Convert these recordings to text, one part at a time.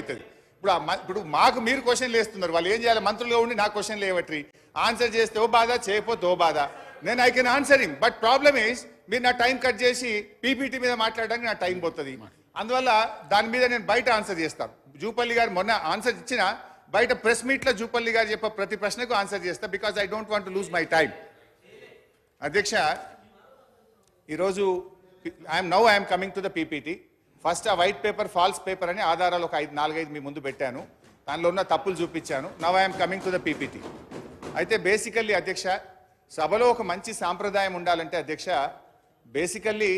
అర్థమవుతుంది ఇప్పుడు ఇప్పుడు మాకు మీరు క్వశ్చన్లు వేస్తున్నారు. వాళ్ళు ఏం చేయాలి? మంత్రులుగా ఉండి నా క్వశ్చన్లు వేయవట్రి. ఆన్సర్ చేస్తే ఓ బాధ చేయకపోతే ఓ బాధ. నేను I can answering but problem is మీరు నా టైం కట్ చేసి పీపీటీ మీద మాట్లాడడానికి నా టైం పోతుంది. అందువల్ల దాని మీద నేను బయట ఆన్సర్ చేస్తాను జూపల్లి గారు మొన్న ఆన్సర్ ఇచ్చిన బయట ప్రెస్ మీట్లో జూపల్లి గారు చెప్పే ప్రతి ప్రశ్నకు ఆన్సర్ చేస్తా because I don't want lose my time. అధ్యక్ష ఈరోజు I'm now I'm coming to the PPT. First ఆ వైట్ పేపర్ ఫాల్స్ పేపర్ అని ఆధారాలు ఒక ఐదు నాలుగైదు మీ ముందు పెట్టాను. దానిలో ఉన్న తప్పులు చూపించాను. Now I'm coming to the PPT అయితే బేసికల్లీ అధ్యక్ష సభలో ఒక మంచి సాంప్రదాయం ఉండాలంటే అధ్యక్ష బేసికల్లీ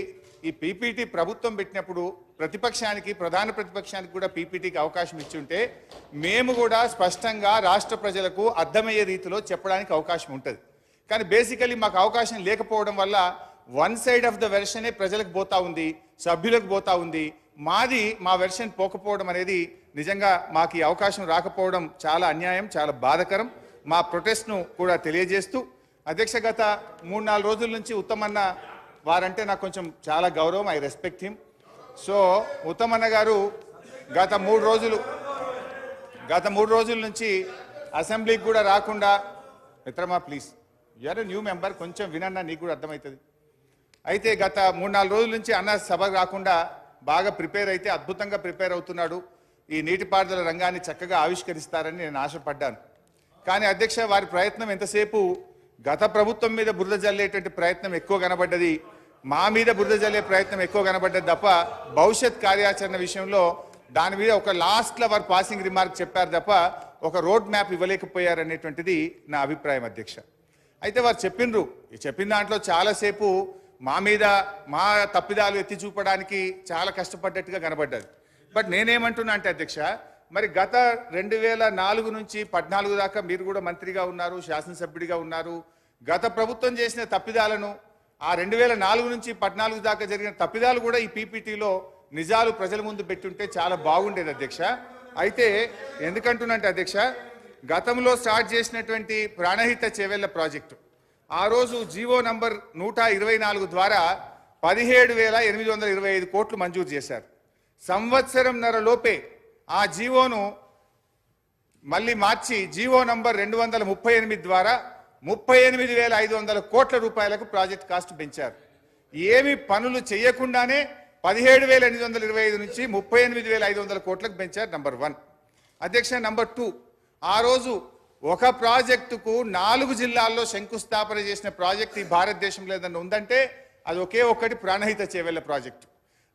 ఈ పీపీటీ ప్రభుత్వం పెట్టినప్పుడు ప్రతిపక్షానికి ప్రధాన ప్రతిపక్షానికి కూడా పీపీటీకి అవకాశం ఇచ్చుంటే మేము కూడా స్పష్టంగా రాష్ట్ర ప్రజలకు అర్థమయ్యే రీతిలో చెప్పడానికి అవకాశం ఉంటుంది. కానీ బేసికలీ మాకు అవకాశం లేకపోవడం వల్ల వన్ సైడ్ ఆఫ్ ద వెర్షనే ప్రజలకు పోతా ఉంది సభ్యులకు పోతా ఉంది. మాది మా వెర్షన్ పోకపోవడం అనేది నిజంగా మాకు ఈ అవకాశం రాకపోవడం చాలా అన్యాయం చాలా బాధకరం. మా ప్రొటెస్ట్ను కూడా తెలియజేస్తూ అధ్యక్ష గత మూడు నాలుగు రోజుల నుంచి ఉత్తమన్న వారంటే నాకు కొంచెం చాలా గౌరవం ఐ రెస్పెక్ట్ హిమ్. సో ఉత్తమన్న గారు గత మూడు రోజులు గత మూడు రోజుల నుంచి అసెంబ్లీకి కూడా రాకుండా మిత్రమా ప్లీజ్. యూఆర్ న్యూ మెంబర్ కొంచెం వినన్నా నీకు కూడా అర్థమవుతుంది. అయితే గత మూడు నాలుగు రోజుల నుంచి అన్న సభ రాకుండా బాగా ప్రిపేర్ అయితే అద్భుతంగా ప్రిపేర్ అవుతున్నాడు. ఈ నీటిపారుదల రంగాన్ని చక్కగా ఆవిష్కరిస్తారని నేను ఆశపడ్డాను. కానీ అధ్యక్ష వారి ప్రయత్నం ఎంతసేపు? గత ప్రభుత్వం మీద బురద జల్లేటువంటి ప్రయత్నం ఎక్కువ కనబడ్డది. మా మీద బురద జల్లే ప్రయత్నం ఎక్కువ కనబడ్డది తప్ప భవిష్యత్ కార్యాచరణ విషయంలో దాని మీద ఒక లాస్ట్లో వారు పాసింగ్ రిమార్క్ చెప్పారు తప్ప ఒక రోడ్ మ్యాప్ ఇవ్వలేకపోయారు అనేటువంటిది నా అభిప్రాయం అధ్యక్ష. అయితే వారు చెప్పిండ్రు చెప్పిన దాంట్లో చాలాసేపు మా మీద మా తప్పిదాలు ఎత్తి చూపడానికి చాలా కష్టపడ్డట్టుగా కనబడ్డది. బట్ నేనేమంటున్నా అంటే అధ్యక్ష మరి గత రెండు వేల నాలుగు నుంచి పద్నాలుగు దాకా మీరు కూడా మంత్రిగా ఉన్నారు శాసనసభ్యుడిగా ఉన్నారు. గత ప్రభుత్వం చేసిన తప్పిదాలను ఆ రెండు వేల నాలుగు నుంచి పద్నాలుగు దాకా జరిగిన తప్పిదాలు కూడా ఈ పీపీటీలో నిజాలు ప్రజల ముందు పెట్టుంటే చాలా బాగుండేది అధ్యక్ష. అయితే ఎందుకంటున్నంటే అధ్యక్ష గతంలో స్టార్ట్ చేసినటువంటి ప్రాణహిత చేవెళ్ళ ప్రాజెక్టు ఆ రోజు జీవో నంబర్ నూట ఇరవై నాలుగు ద్వారా పదిహేడు వేల ఎనిమిది వందల ఇరవై ఐదు కోట్లు మంజూరు చేశారు. సంవత్సరంన్నర లోపే ఆ జీవోను మళ్ళీ మార్చి జీవో నంబర్ రెండు వందల ముప్పై ఎనిమిది ద్వారా ముప్పై ఎనిమిది వేల ఐదు వందల కోట్ల రూపాయలకు ప్రాజెక్ట్ కాస్ట్ పెంచారు. ఏమి పనులు చేయకుండానే పదిహేడు వేల ఎనిమిది వందల ఇరవై ఐదు నుంచి ముప్పై ఎనిమిది వేల ఐదు వందల కోట్లకు పెంచారు నంబర్ వన్. అధ్యక్ష నంబర్ టూ ఆ రోజు ఒక ప్రాజెక్టుకు నాలుగు జిల్లాల్లో శంకుస్థాపన చేసిన ప్రాజెక్ట్ ఈ భారతదేశంలో ఏదన్నా ఉందంటే అది ఒకే ఒక్కటి ప్రాణహిత చేవెళ్ళ ప్రాజెక్టు.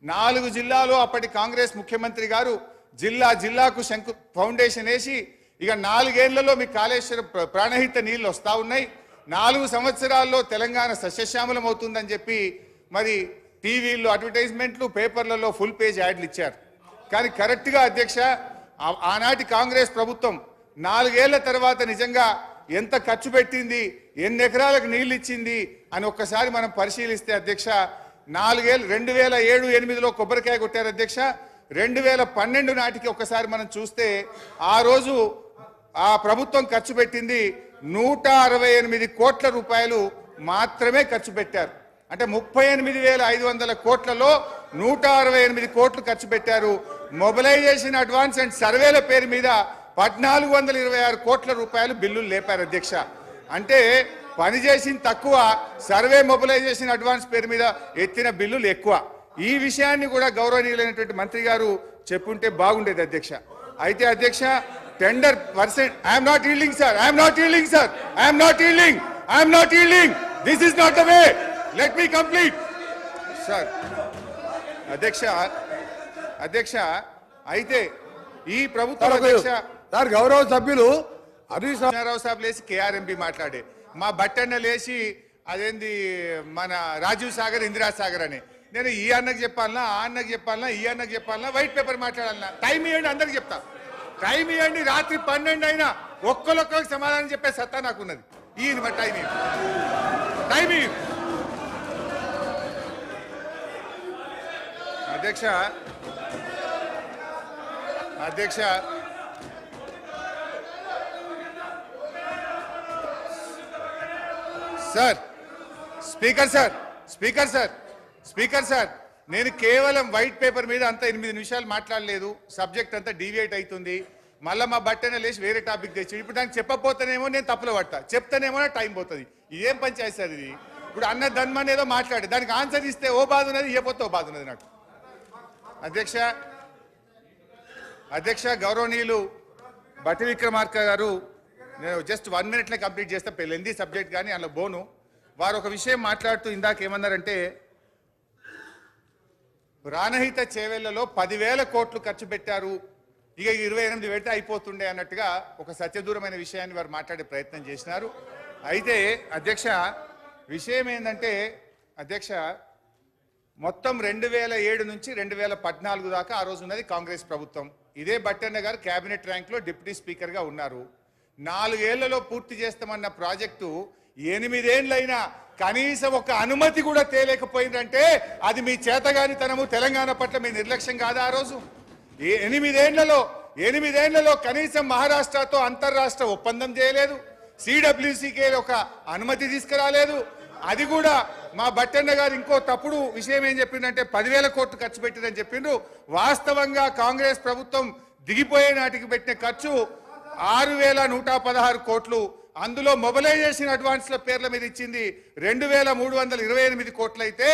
నాలుగు జిల్లాలో అప్పటి కాంగ్రెస్ ముఖ్యమంత్రి గారు జిల్లా జిల్లాకు శంకు ఫౌండేషన్ వేసి ఇక నాలుగేళ్ళలో మీ కాళేశ్వరం ప్ర- ప్రాణహిత నీళ్ళు వస్తూ ఉన్నాయి. నాలుగు సంవత్సరాల్లో తెలంగాణ సస్యశ్యామలం అవుతుందని చెప్పి మరి టీవీల్లో అడ్వర్టైజ్మెంట్లు పేపర్లలో ఫుల్ పేజ్ యాడ్లు ఇచ్చారు. కానీ కరెక్ట్గా అధ్యక్ష ఆనాటి కాంగ్రెస్ ప్రభుత్వం నాలుగేళ్ళ తర్వాత నిజంగా ఎంత ఖర్చు పెట్టింది ఎన్ని ఎకరాలకు నీళ్ళు ఇచ్చింది అని ఒక్కసారి మనం పరిశీలిస్తే అధ్యక్ష నాలుగేళ్ళు రెండు వేల ఏడు ఎనిమిదిలో కొబ్బరికాయ కొట్టారు అధ్యక్ష రెండు వేల పన్నెండు నాటికి ఒక్కసారి మనం చూస్తే ఆ రోజు ఆ ప్రభుత్వం ఖర్చు పెట్టింది నూట అరవై ఎనిమిది కోట్ల రూపాయలు మాత్రమే ఖర్చు పెట్టారు. అంటే ముప్పై ఎనిమిది వేల ఐదు వందల కోట్లలో నూట అరవై ఎనిమిది కోట్లు ఖర్చు పెట్టారు. మొబిలైజేషన్ అడ్వాన్స్ అండ్ సర్వేల పేరు మీద పద్నాలుగు వందల ఇరవై ఆరు కోట్ల రూపాయలు బిల్లులు లేపారు అధ్యక్ష. అంటే పని చేసింది తక్కువ సర్వే మొబిలైజేషన్ అడ్వాన్స్ పేరు మీద ఎత్తిన బిల్లులు ఎక్కువ. ఈ విషయాన్ని కూడా గౌరవనీయులైనటువంటి మంత్రి గారు చెప్పుంటే బాగుండేది అధ్యక్ష. అయితే అధ్యక్ష tender percent I'm not yielding sir I'm not yielding sir I'm not yielding I'm not yielding this is not the way let me complete sir అధ్యక్ష అధ్యక్ష అయితే ఈ ప్రభుత్వం అధ్యక్ష సార్ గౌరవ సభ్యులు హరీష్ రావు సాబ్ లేచి కేఆర్ఎంపీ మాట్లాడే. మా బట్టన్న లేచి అదేంది మన రాజీవ్ సాగర్ ఇందిరా సాగర్ అని. నేను ఈ అన్నకు చెప్పాలన్నా ఆ అన్నకు చెప్పాలన్నా ఈ అన్నకు చెప్పాలన్నా వైట్ పేపర్ మాట్లాడాలన్నా. టైం ఇవ్వండి అందరికి చెప్తా. టైం ఇవ్వండి రాత్రి పన్నెండు అయినా ఒక్కరొక్కరికి సమాధానం చెప్పే సత్తా నాకున్నది. ఈ మరి టైం ఇవ్వండి టైం ఇవ్వు. అధ్యక్ష అధ్యక్ష sir speaker sir speaker sir speaker sir నేను కేవలం వైట్ పేపర్ మీద అంత ఎనిమిది నిమిషాలు మాట్లాడలేదు. సబ్జెక్ట్ అంతా డీవియేట్ అవుతుంది మళ్ళీ మా బట్టన లేచి వేరే టాపిక్ తెచ్చి ఇప్పుడు దానికి చెప్పపోతేనేమో నేను తప్పులు పడతా. చెప్తానేమో నా టైం పోతుంది. ఇదేం పంచాయతీ సార్ ఇది? ఇప్పుడు అన్న ధన్మని ఏదో మాట్లాడే దానికి ఆన్సర్ ఇస్తే ఓ బాధ ఉన్నది ఇవ్వకపోతే ఓ బాధ ఉన్నది నాకు. అధ్యక్ష అధ్యక్ష గౌరవనీయులు బట్టి విక్రమార్క గారు నేను జస్ట్ వన్ మినిట్లో కంప్లీట్ చేస్తే. పెళ్ళింది సబ్జెక్ట్ కానీ అలా బోను. వారు ఒక విషయం మాట్లాడుతూ ఇందాక ఏమన్నారంటే ప్రాణహిత చేవెళ్ళలో పదివేల కోట్లు ఖర్చు పెట్టారు. ఇక ఇరవై ఎనిమిది పెడితే అయిపోతుండే అన్నట్టుగా ఒక సత్యదూరమైన విషయాన్ని వారు మాట్లాడే ప్రయత్నం చేసినారు. అయితే అధ్యక్ష విషయం ఏంటంటే అధ్యక్ష మొత్తం రెండు వేల ఏడు నుంచి రెండు వేల పద్నాలుగు దాకా ఆ రోజు ఉన్నది కాంగ్రెస్ ప్రభుత్వం. ఇదే బట్టన్న గారు కేబినెట్ ర్యాంక్లో డిప్యూటీ స్పీకర్గా ఉన్నారు. నాలుగేళ్ళలో పూర్తి చేస్తామన్న ప్రాజెక్టు ఎనిమిదేండ్లైనా కనీసం ఒక అనుమతి కూడా తేలేకపోయిందంటే అది మీ చేతగానితనము తెలంగాణ పట్ల మీ నిర్లక్ష్యం కాదా ఆ రోజు? ఎనిమిదేండ్లలో ఎనిమిదేండ్లలో కనీసం మహారాష్ట్రతో అంతర్రాష్ట్ర ఒప్పందం చేయలేదు. సిడబ్ల్యూసీకే ఒక అనుమతి తీసుకురాలేదు. అది కూడా మా బట్టన్న గారు ఇంకో తప్పుడు విషయం ఏం చెప్పిందంటే పదివేల కోట్లు ఖర్చు పెట్టిందని చెప్పిండ్రు. వాస్తవంగా కాంగ్రెస్ ప్రభుత్వం దిగిపోయే నాటికి పెట్టిన ఖర్చు ఆరు వేల నూట పదహారు కోట్లు అందులో మొబలైజేషన్ అడ్వాన్స్ల పేర్ల మీద ఇచ్చింది రెండు వేల మూడు వందల ఇరవై ఎనిమిది కోట్లు అయితే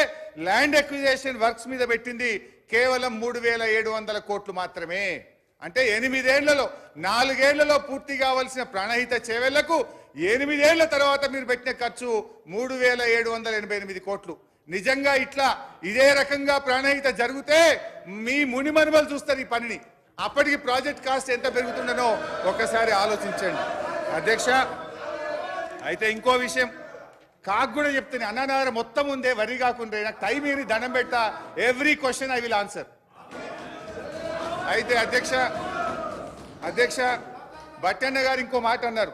ల్యాండ్ ఎక్విజేషన్ వర్క్స్ మీద పెట్టింది కేవలం మూడు వేల ఏడు వందల కోట్లు మాత్రమే. అంటే ఎనిమిదేళ్ళలో నాలుగేళ్ళలో పూర్తి కావాల్సిన ప్రాణహిత చేవెళ్ళకు ఎనిమిదేళ్ళ తర్వాత మీరు పెట్టిన ఖర్చు మూడు వేల ఏడు వందల ఎనభై ఎనిమిది కోట్లు. నిజంగా ఇట్లా ఇదే రకంగా ప్రాణహిత జరిగితే మీ మునిమనుమలు చూస్తారు ఈ పనిని. అప్పటికి ప్రాజెక్ట్ కాస్ట్ ఎంత పెరుగుతుందనో ఒక్కసారి ఆలోచించండి. అధ్యక్ష అయితే ఇంకో విషయం. కాకు కూడా చెప్తాను అన్ననగర్ మొత్తం ఉందే వరి కాకుండా నాకు టైం ఏమి దండం పెట్టా every question I will answer. అయితే అధ్యక్ష అధ్యక్ష బట్టన్న గారు ఇంకో మాట అన్నారు.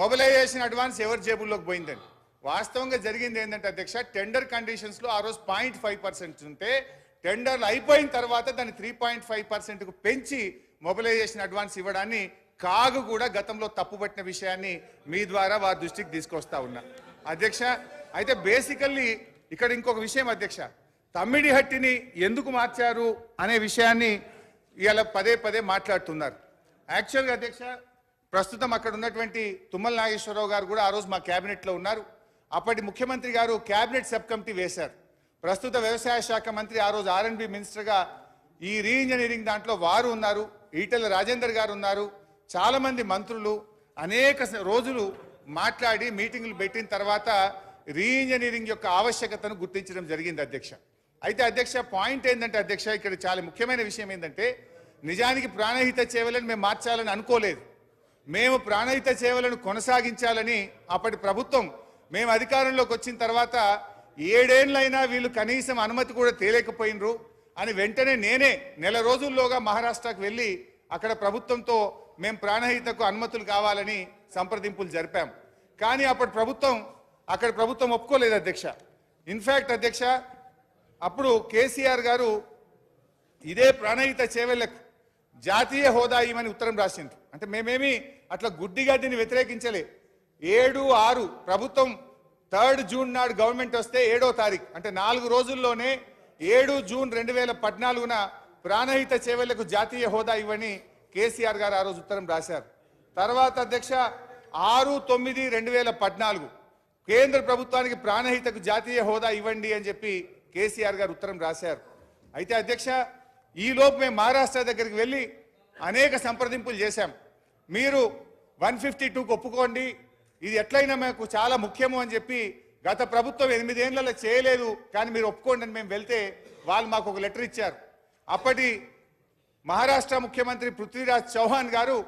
మొబిలైజేషన్ అడ్వాన్స్ ఎవరి జేబుల్లోకి పోయిందని. వాస్తవంగా జరిగింది ఏంటంటే అధ్యక్ష టెండర్ కండిషన్స్లో ఆ రోజు పాయింట్ ఫైవ్ పర్సెంట్ ఉంటే టెండర్లు అయిపోయిన తర్వాత దాన్ని త్రీ పాయింట్ ఫైవ్ పర్సెంట్కు పెంచి మొబిలైజేషన్ అడ్వాన్స్ ఇవ్వడాన్ని కాగు కూడా గతంలో తప్పుపట్టిన విషయాన్ని మీ ద్వారా వారి దృష్టికి తీసుకొస్తా ఉన్నా. అధ్యక్ష అయితే బేసికల్లీ ఇక్కడ ఇంకొక విషయం అధ్యక్ష. తమ్మిడిహట్టిని ఎందుకు మార్చారు అనే విషయాన్ని ఇలా పదే పదే మాట్లాడుతున్నారు. యాక్చువల్గా అధ్యక్ష ప్రస్తుతం అక్కడ ఉన్నటువంటి తుమ్మల నాగేశ్వరరావు గారు కూడా ఆ రోజు మా క్యాబినెట్లో ఉన్నారు. అప్పటి ముఖ్యమంత్రి గారు క్యాబినెట్ సబ్ కమిటీ వేశారు. ప్రస్తుత వ్యవసాయ శాఖ మంత్రి ఆ రోజు ఆర్ఎన్బి మినిస్టర్గా ఈ రీఇంజనీరింగ్ దాంట్లో వారు ఉన్నారు. ఈటెల రాజేందర్ గారు ఉన్నారు. చాలామంది మంత్రులు అనేక రోజులు మాట్లాడి మీటింగులు పెట్టిన తర్వాత రీఇంజనీరింగ్ యొక్క ఆవశ్యకతను గుర్తించడం జరిగింది అధ్యక్ష. అయితే అధ్యక్ష పాయింట్ ఏంటంటే అధ్యక్ష ఇక్కడ చాలా ముఖ్యమైన విషయం ఏంటంటే నిజానికి ప్రాణహిత సేవలను మేము మార్చాలని అనుకోలేదు. మేము ప్రాణహిత సేవలను కొనసాగించాలని అప్పటి ప్రభుత్వం మేము అధికారంలోకి వచ్చిన తర్వాత ఏడేళ్ళైనా వీళ్ళు కనీసం అనుమతి కూడా తేలేకపోయినరు. అని వెంటనే నేనే నెల రోజుల్లోగా మహారాష్ట్రకు వెళ్ళి అక్కడ ప్రభుత్వంతో మేము ప్రాణహితకు అనుమతులు కావాలని సంప్రదింపులు జరిపాం. కానీ అప్పటి ప్రభుత్వం అక్కడ ప్రభుత్వం ఒప్పుకోలేదు అధ్యక్ష. ఇన్ఫాక్ట్ అధ్యక్ష అప్పుడు కేసీఆర్ గారు ఇదే ప్రాణహిత చేవెళ్ళకు జాతీయ హోదా ఇవ్వమని ఉత్తరం రాసింది అంటే మేమేమి అట్లా గుడ్డిగా దీన్ని వ్యతిరేకించలే. ఏడు ఆరు ప్రభుత్వం థర్డ్ జూన్ నాడు గవర్నమెంట్ వస్తే ఏడో తారీఖు అంటే నాలుగు రోజుల్లోనే ఏడు జూన్ రెండు వేల పద్నాలుగున ప్రాణహిత సేవలకు జాతీయ హోదా ఇవ్వని కేసీఆర్ గారు ఆ రోజు ఉత్తరం రాశారు. తర్వాత అధ్యక్ష ఆరు తొమ్మిది రెండు వేల పద్నాలుగు కేంద్ర ప్రభుత్వానికి ప్రాణహితకు జాతీయ హోదా ఇవ్వండి అని చెప్పి కేసీఆర్ గారు ఉత్తరం రాశారు. అయితే అధ్యక్ష ఈలోపు మేము మహారాష్ట్ర దగ్గరికి వెళ్ళి అనేక సంప్రదింపులు చేశాం. మీరు వన్ ఫిఫ్టీ టూకి ఒప్పుకోండి ఇది ఎట్లయినా మాకు చాలా ముఖ్యము అని చెప్పి గత ప్రభుత్వం ఎనిమిదేళ్ళలో చేయలేదు కానీ మీరు ఒప్పుకోండి అని మేము వెళ్తే వాళ్ళు మాకు ఒక లెటర్ ఇచ్చారు. అప్పటి మహారాష్ట్ర ముఖ్యమంత్రి పృథ్వీరాజ్ చౌహాన్ గారు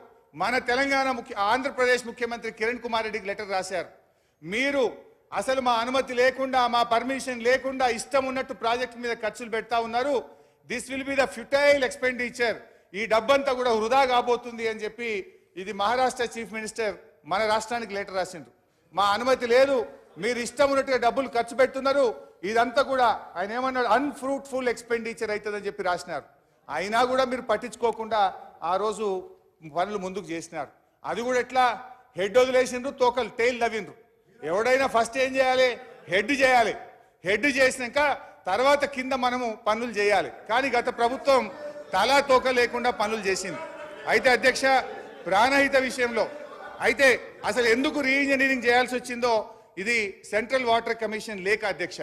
మన తెలంగాణ ముఖ్య ఆంధ్రప్రదేశ్ ముఖ్యమంత్రి కిరణ్ కుమార్ రెడ్డికి లెటర్ రాశారు. మీరు అసలు మా అనుమతి లేకుండా మా పర్మిషన్ లేకుండా ఇష్టం ఉన్నట్టు ప్రాజెక్ట్ మీద ఖర్చులు పెడతా ఉన్నారు. This will be the futile expenditure ఈ డబ్బంతా కూడా వృధా కాబోతుంది అని చెప్పి ఇది మహారాష్ట్ర చీఫ్ మినిస్టర్ మన రాష్ట్రానికి లెటర్ రాసిండ్రు. మా అనుమతి లేదు మీరు ఇష్టం ఉన్నట్టుగా డబ్బులు ఖర్చు పెడుతున్నారు ఇదంతా కూడా ఆయన ఏమన్నాడు అన్ఫ్రూట్ఫుల్ ఎక్స్పెండిచర్ అవుతుందని చెప్పి రాసినారు. అయినా కూడా మీరు పట్టించుకోకుండా ఆ రోజు పనులు ముందుకు చేసినారు. అది కూడా ఎట్లా? హెడ్ వదిలేసిండ్రు తోకలు టైల్ తవ్విండ్రు ఎవడైనా ఫస్ట్ ఏం చేయాలి? హెడ్ చేయాలి. హెడ్ చేసినాక తర్వాత కింద మనము పనులు చేయాలి. కానీ గత ప్రభుత్వం తలా తోక లేకుండా పనులు చేసింది. అయితే అధ్యక్ష ప్రాణహిత విషయంలో అయితే అసలు ఎందుకు రీ చేయాల్సి వచ్చిందో ఇది సెంట్రల్ వాటర్ కమిషన్ లేఖ అధ్యక్ష.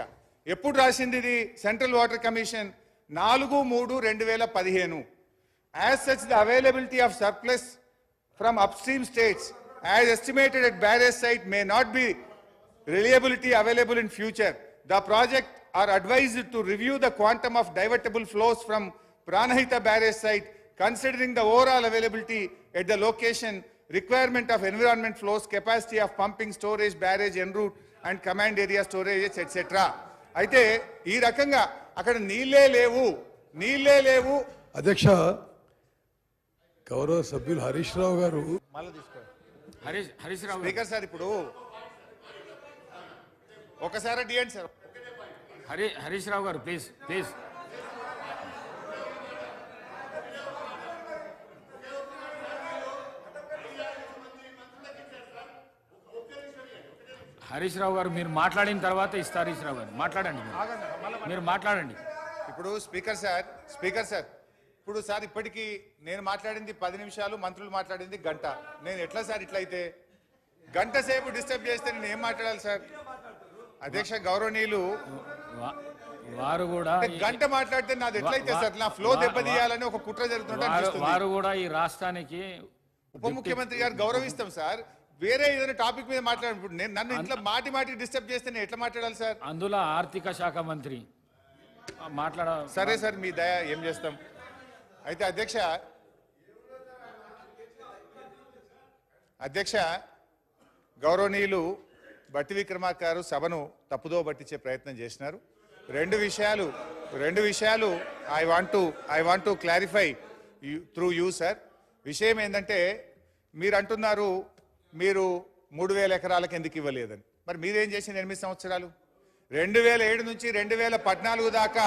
ఎప్పుడు రాసింది ఇది? సెంట్రల్ వాటర్ కమిషన్ నాలుగు మూడు రెండు వేల పదిహేను. As such the availability of surplus from upstream states as estimated at barrage site may not be reliability available in future the project are advised to review the quantum of divertable flows from Pranahita barrage site considering the overall availability at the location requirement of environment flows, capacity of pumping, storage, barrage, en route and command area storage, etc. అయితే ఈ రకంగా అక్కడ నీళ్ళే లేవు నీళ్ళే లేవు అధ్యక్ష గౌరవ సభ్యులు హరీష్ రావు గారు హరీష్ హరీష్ రావు గారు. స్పీకర్ సార్ ఇప్పుడు ఒకసారి డియండి సార్ హరి హరీష్ రావు గారు ప్లీజ్ ప్లీజ్ హరీష్ రావు గారు మీరు మాట్లాడిన తర్వాత ఇస్తారు హరీష్ రావు గారు. మాట్లాడండి మీరు. మీరు మాట్లాడండి. ఇప్పుడు స్పీకర్ సార్ స్పీకర్ సార్ ఇప్పుడు సార్ ఇప్పటికీ నేను మాట్లాడింది పది నిమిషాలు మంత్రులు మాట్లాడింది గంట. నేను ఎట్లా సార్ ఇట్లా అయితే గంట సేపు డిస్టర్బ్ చేస్తే నేను ఏం మాట్లాడాలి సార్? అధ్యక్ష గౌరవనీయులు వారు కూడా గంట మాట్లాడితే నాది ఎట్లయితే సార్? నా ఫ్లో దెబ్బతీయాలని ఒక కుట్ర జరుగుతుంటే వారు కూడా ఈ రాష్ట్రానికి ఉప ముఖ్యమంత్రి గారు గౌరవిస్తాం సార్. వేరే ఏదైనా టాపిక్ మీద మాట్లాడు ఇప్పుడు నేను నన్ను ఇంట్లో మాటి మాటి డిస్టర్బ్ చేస్తే నేను ఎట్లా మాట్లాడాలి సార్? అందులో ఆర్థిక శాఖ మంత్రి. మాట్లాడ సరే సార్ మీ దయ ఏం చేస్తాం? అయితే అధ్యక్ష అధ్యక్ష గౌరవనీయులు బట్టి విక్రమార్క గారు సభను తప్పుదో పట్టించే ప్రయత్నం చేసినారు. రెండు విషయాలు రెండు విషయాలు I want to I want to clarify through you sir విషయం ఏంటంటే మీరు అంటున్నారు మీరు మూడు వేల ఎకరాలకు ఎందుకు ఇవ్వలేదని? మరి మీరేం చేసిన ఎనిమిది సంవత్సరాలు? రెండు వేల ఏడు నుంచి రెండు వేల పద్నాలుగు దాకా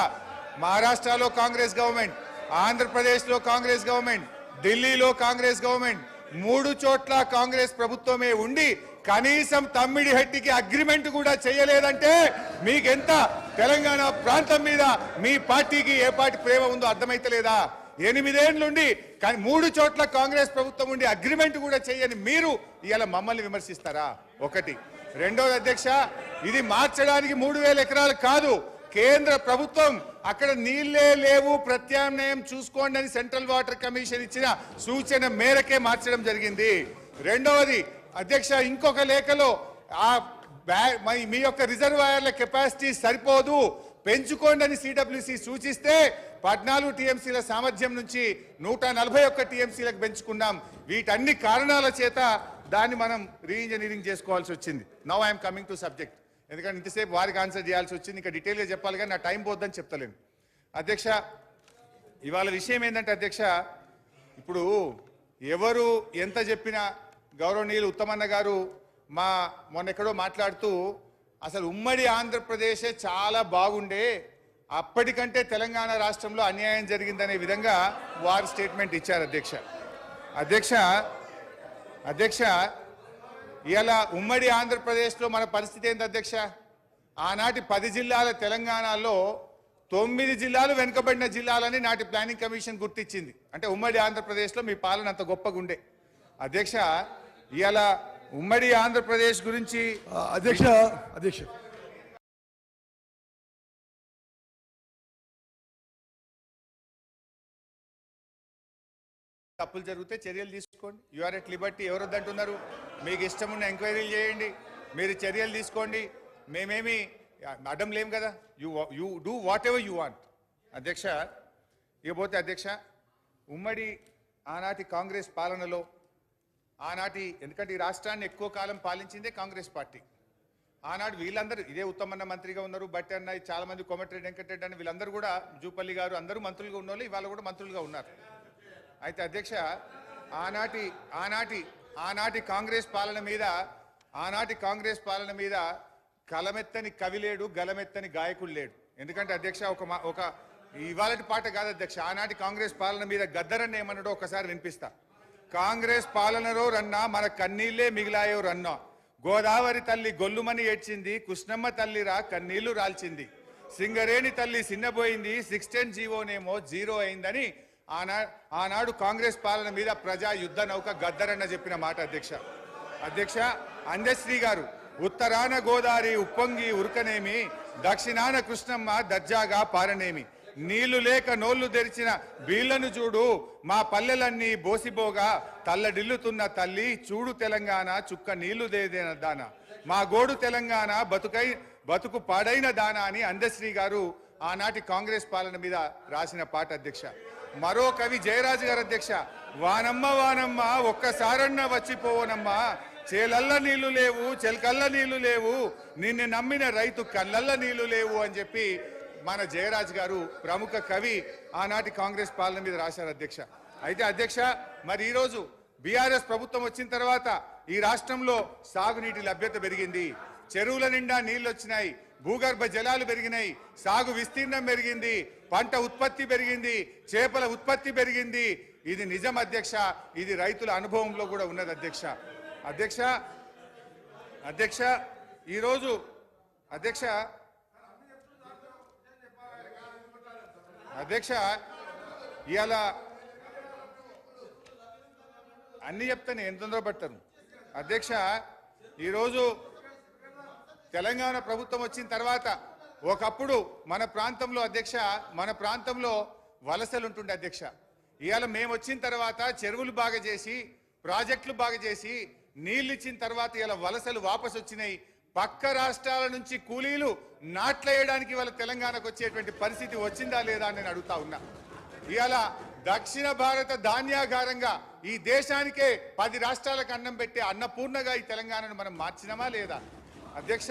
మహారాష్ట్రలో కాంగ్రెస్ గవర్నమెంట్ ఆంధ్రప్రదేశ్లో కాంగ్రెస్ గవర్నమెంట్ ఢిల్లీలో కాంగ్రెస్ గవర్నమెంట్ మూడు చోట్ల కాంగ్రెస్ ప్రభుత్వమే ఉండి కనీసం తమ్మిడి హట్టికి అగ్రిమెంట్ కూడా చేయలేదంటే మీకెంత? తెలంగాణ ప్రాంతం మీద మీ పార్టీకి ఏ పార్టీ ప్రేమ ఉందో అర్థమైతలేదా? ఎనిమిదేండ్లుండి కానీ మూడు చోట్ల కాంగ్రెస్ ప్రభుత్వం ఉండి అగ్రిమెంట్ కూడా చేయని మీరు ఇవాళ మమ్మల్ని విమర్శిస్తారా? ఒకటి. రెండోది అధ్యక్ష ఇది మార్చడానికి మూడు వేల ఎకరాలు కాదు. కేంద్ర ప్రభుత్వం అక్కడ నీళ్ళే లేవు ప్రత్యామ్నాయం చూసుకోండి అని సెంట్రల్ వాటర్ కమిషన్ ఇచ్చిన సూచన మేరకే మార్చడం జరిగింది. రెండవది అధ్యక్ష ఇంకొక లేఖలో ఆ మీ- మీ యొక్క రిజర్వాయర్ల కెపాసిటీ సరిపోదు. పెంచుకోండి అని సిడబ్ల్యూసి సూచిస్తే పద్నాలుగు టీఎంసీల సామర్థ్యం నుంచి నూట నలభై ఒక్క టీఎంసీలకు పెంచుకున్నాం. వీటన్ని కారణాల చేత దాన్ని మనం రీఇంజనీరింగ్ చేసుకోవాల్సి వచ్చింది. Now I'm coming to subject ఎందుకంటే ఇంతసేపు వారికి ఆన్సర్ చేయాల్సి వచ్చింది. ఇంకా డీటెయిల్గా చెప్పాలి కానీ నా టైం పోద్దని చెప్తలేను. అధ్యక్ష ఇవాళ విషయం ఏంటంటే అధ్యక్ష ఇప్పుడు ఎవరు ఎంత చెప్పినా గౌరవనీయులు ఉత్తమన్న గారు మా మొన్న ఎక్కడో మాట్లాడుతూ అసలు ఉమ్మడి ఆంధ్రప్రదేశే చాలా బాగుండే అప్పటికంటే తెలంగాణ రాష్ట్రంలో అన్యాయం జరిగిందనే విధంగా వారు స్టేట్మెంట్ ఇచ్చారు అధ్యక్ష. అధ్యక్ష అధ్యక్ష ఇలా ఉమ్మడి ఆంధ్రప్రదేశ్లో మన పరిస్థితి ఏంటి అధ్యక్ష? ఆనాటి పది జిల్లాల తెలంగాణలో తొమ్మిది జిల్లాలు వెనుకబడిన జిల్లాలని నాటి ప్లానింగ్ కమిషన్ గుర్తించింది. అంటే ఉమ్మడి ఆంధ్రప్రదేశ్లో మీ పాలన అంత గొప్పగా ఉండే. అధ్యక్ష ఇలా ఉమ్మడి ఆంధ్రప్రదేశ్ గురించి అధ్యక్ష అధ్యక్ష తప్పులు జరిగితే చర్యలు తీసుకోండి. యూఆర్ ఎట్ లిబర్టీ ఎవరు అంటున్నారు మీకు ఇష్టం ఉన్న ఎంక్వైరీలు చేయండి. మీరు చర్యలు తీసుకోండి. మేమేమి అడ్డం లేం కదా. You you do whatever you want అధ్యక్ష ఇకపోతే అధ్యక్ష ఉమ్మడి ఆనాటి కాంగ్రెస్ పాలనలో ఆనాటి ఎందుకంటే ఈ రాష్ట్రాన్ని ఎక్కువ కాలం పాలించిందే కాంగ్రెస్ పార్టీ. ఆనాడు వీళ్ళందరూ ఇదే ఉత్తమన్న మంత్రిగా ఉన్నారు బట్టి అన్న చాలామంది కోమటిరెడ్డి వెంకటరెడ్డి అని వీళ్ళందరూ కూడా జూపల్లి గారు అందరూ మంత్రులుగా ఉన్నోళ్ళు ఇవాళ కూడా మంత్రులుగా ఉన్నారు. అయితే అధ్యక్ష ఆనాటి ఆనాటి ఆనాటి కాంగ్రెస్ పాలన మీద ఆనాటి కాంగ్రెస్ పాలన మీద కలమెత్తని కవి లేడు గలమెత్తని గాయకుడు లేడు. ఎందుకంటే అధ్యక్ష ఒక మా- ఒక ఇవాళటి పాట కాదు అధ్యక్ష ఆనాటి కాంగ్రెస్ పాలన మీద గద్దరన్న ఏమన్నాడో ఒకసారి వినిపిస్తా. కాంగ్రెస్ పాలనలో రన్నా మన కన్నీళ్ళే మిగిలాయో రన్నా. గోదావరి తల్లి గొల్లుమని ఏడ్చింది కృష్ణమ్మ తల్లిరా కన్నీళ్ళు రాల్చింది. సింగరేణి తల్లి సిన్నబోయింది సిక్స్ టెన్ జీవోనేమో జీరో అయిందని ఆనా ఆనాడు కాంగ్రెస్ పాలన మీద ప్రజా యుద్ధ నౌక గద్దరన్న చెప్పిన మాట అధ్యక్ష. అధ్యక్ష అందశ్రీ గారు ఉత్తరాన గోదావరి ఉప్పొంగి ఉరకనేమి దక్షిణాన కృష్ణమ్మ దర్జాగా పారనేమి. నీళ్ళు లేక నోళ్ళు తెరిచిన బీళ్ళను చూడు మా పల్లెలన్నీ బోసిబోగా తల్లడిల్లుతున్న తల్లి చూడు తెలంగాణ చుక్క నీళ్ళు దేదేన దాన. మా గోడు తెలంగాణ బతుకై బతుకు పాడైన దాన అని అందశ్రీ గారు ఆనాటి కాంగ్రెస్ పాలన మీద రాసిన పాట అధ్యక్ష. మరో కవి జయరాజు గారు అధ్యక్ష వానమ్మ వానమ్మ ఒక్కసారన్న వచ్చిపోవనమ్మా. చేలల్ల నీళ్ళు లేవు చెలకల్ల నీళ్ళు లేవు. నిన్ను నమ్మిన రైతు కళ్ళల్ల నీళ్ళు లేవు అని చెప్పి మన జయరాజ్ గారు ప్రముఖ కవి ఆనాటి కాంగ్రెస్ పాలన మీద రాశారు అధ్యక్ష. అయితే అధ్యక్ష మరి ఈరోజు బీఆర్ఎస్ ప్రభుత్వం వచ్చిన తర్వాత ఈ రాష్ట్రంలో సాగునీటి లభ్యత పెరిగింది. చెరువుల నిండా నీళ్ళు వచ్చినాయి భూగర్భ జలాలు పెరిగినాయి సాగు విస్తీర్ణం పెరిగింది పంట ఉత్పత్తి పెరిగింది చేపల ఉత్పత్తి పెరిగింది. ఇది నిజం అధ్యక్ష ఇది రైతుల అనుభవంలో కూడా ఉన్నది అధ్యక్ష. అధ్యక్ష అధ్యక్ష ఈరోజు అధ్యక్ష అధ్యక్ష ఇవాళ అన్ని చెప్తాను ఎంత తొందరపడతాను అధ్యక్ష ఈరోజు తెలంగాణ ప్రభుత్వం వచ్చిన తర్వాత ఒకప్పుడు మన ప్రాంతంలో అధ్యక్ష మన ప్రాంతంలో వలసలు ఉంటుండే అధ్యక్ష. ఇవాళ మేము వచ్చిన తర్వాత చెరువులు బాగా చేసి ప్రాజెక్టులు బాగా చేసి నీళ్ళు ఇచ్చిన తర్వాత ఇలా వలసలు వాపసు వచ్చినాయి. పక్క రాష్ట్రాల నుంచి కూలీలు నాట్లేయడానికి వాళ్ళ తెలంగాణకు వచ్చేటువంటి పరిస్థితి వచ్చిందా లేదా అని నేను అడుగుతా ఉన్నా. ఇవాళ దక్షిణ భారత ధాన్యాగారంగా ఈ దేశానికే పది రాష్ట్రాలకు అన్నం పెట్టే అన్నపూర్ణగా ఈ తెలంగాణను మనం మార్చినమా లేదా? అధ్యక్ష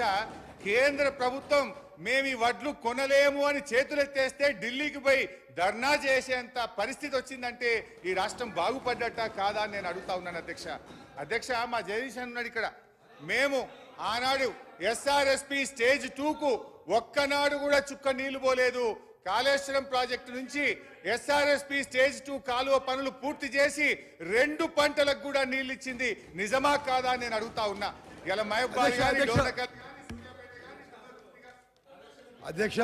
కేంద్ర ప్రభుత్వం మేము ఈ వడ్లు కొనలేము అని చేతులెత్తేస్తే ఢిల్లీకి పోయి ధర్నా చేసేంత పరిస్థితి వచ్చిందంటే ఈ రాష్ట్రం బాగుపడ్డట కాదా అని నేను అడుగుతా ఉన్నాను అధ్యక్ష. అధ్యక్ష మా జగదీశ్ ఉన్నాడు ఇక్కడ. మేము ఆనాడు ఎస్ఆర్ఎస్పి స్టేజ్ టూకు ఒక్కనాడు కూడా చుక్క నీళ్ళు పోలేదు. కాళేశ్వరం ప్రాజెక్టు నుంచి ఎస్ఆర్ఎస్పి స్టేజ్ టూ కాలువ పనులు పూర్తి చేసి రెండు పంటలకు కూడా నీళ్ళు ఇచ్చింది నిజమా కాదా అని నేను అడుగుతా ఉన్నా. ఇలా మహబూబాద్ అధ్యక్ష, గాని అధ్యక్ష. డోర్నకల్ అధ్యక్ష